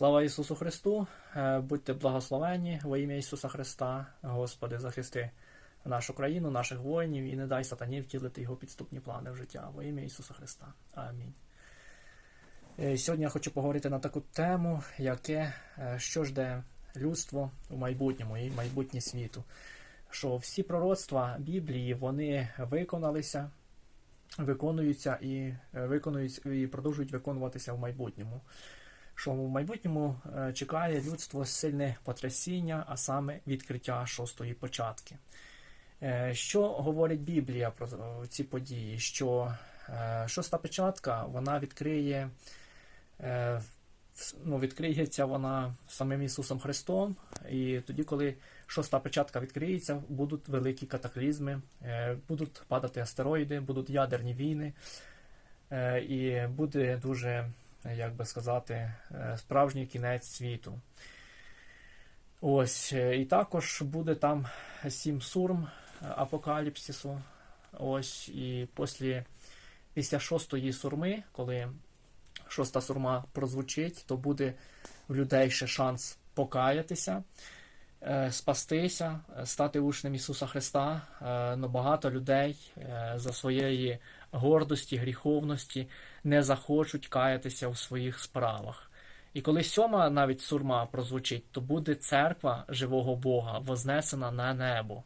Слава Ісусу Христу! Е, Будьте благословені во ім'я Ісуса Христа, Господи, захисти нашу країну, наших воїнів і не дай сатані втілити його підступні плани в життя. Во ім'я Ісуса Христа. Амінь. Е, Сьогодні я хочу поговорити на таку тему, яке е, що жде людство у майбутньому і майбутнє світу. Що всі пророцтва Біблії вони виконалися, виконуються і виконуються і продовжують виконуватися в майбутньому. Що в майбутньому е, чекає людство сильне потрясіння, а саме відкриття шостої початки. Е, Що говорить Біблія про е, ці події? Що шоста початка вона відкриє, ну, відкриється вона самим Ісусом Христом, і тоді, коли шоста початка відкриється, будуть великі катаклізми, будуть падати астероїди, будуть ядерні війни, і буде дуже, як би сказати, е, справжній кінець світу. Ось, е, і також буде там сім сурм апокаліпсису. Ось, і після, після шостої сурми, коли шоста сурма прозвучить, то буде в людей ще шанс покаятися, е, спастися, стати учнем Ісуса Христа. Но багато людей за своєї гордості, гріховності не захочуть каятися у своїх справах. І коли сьома навіть сурма прозвучить, то буде церква живого Бога, вознесена на небо.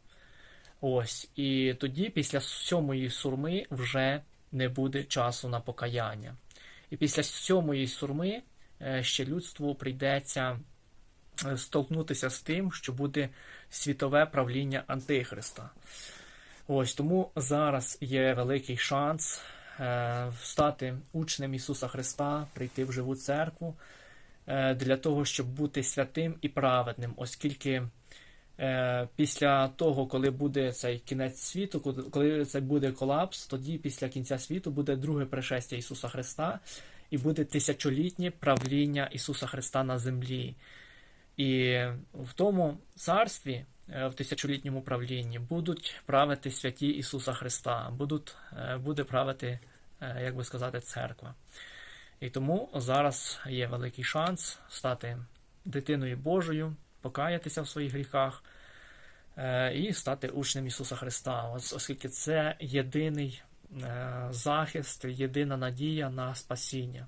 Ось. І тоді, після сьомої сурми, вже не буде часу на покаяння. І після сьомої сурми е, ще людству прийдеться е, столкнутися з тим, що буде світове правління Антихриста. Ось тому зараз є великий шанс е, стати учнем Ісуса Христа, прийти в живу церкву е, для того, щоб бути святим і праведним, оскільки е, після того, коли буде цей кінець світу, коли- це буде колапс, тоді після кінця світу буде друге пришестя Ісуса Христа і буде тисячолітнє правління Ісуса Христа на землі. І в тому царстві, в тисячолітньому правлінні, будуть правити святі Ісуса Христа, будуть, е, буде правити, е, як би сказати, церква. І тому зараз є великий шанс стати дитиною Божою, покаятися в своїх гріхах е, і стати учнем Ісуса Христа, оскільки це єдиний е, захист, єдина надія на спасіння.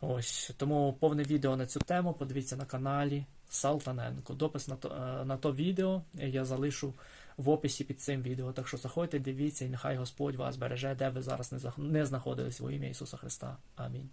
Ось. Тому повне відео на цю тему подивіться на каналі Салтаненко. Допис на то, е, на то відео я залишу в описі під цим відео. Так що заходьте, дивіться, і нехай Господь вас береже, де ви зараз не знаходились во ім'я Ісуса Христа. Амінь.